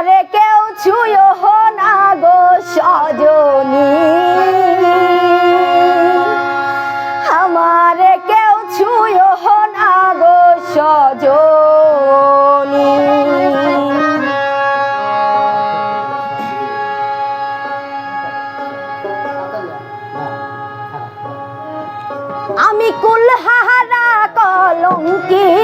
আমারে কেউ ছুঁয়ো না গো সজনী। আমারে কেউ ছুঁয়ো না গো সজনী। আমি কুলহারা কলঙ্কিনী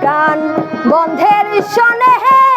প্রাণ বন্ধের সনেহে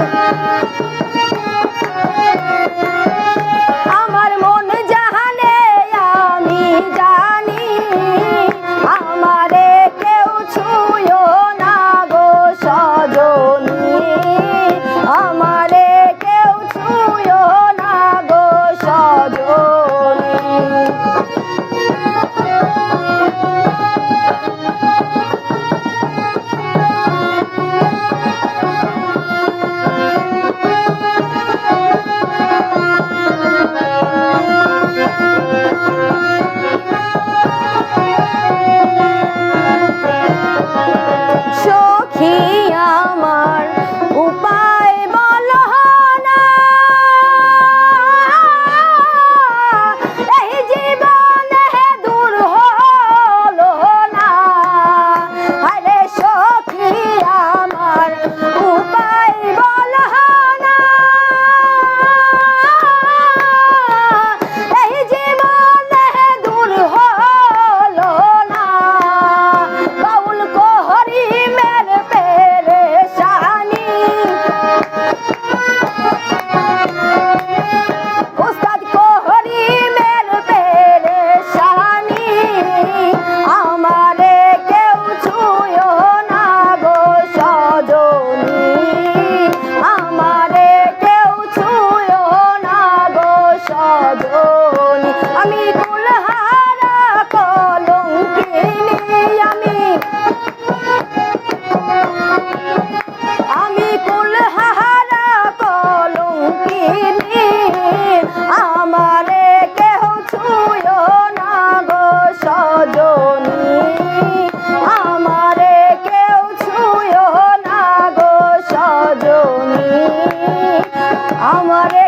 Thank. মদনী আমি কুলহারা কলঙ্কিনী, আমি আমি কুলহারা কলঙ্কিনী, আমারে কেহ ছুয় না গো সজনী। আমারে কেউ ছুয় না গো সজনী। আমারে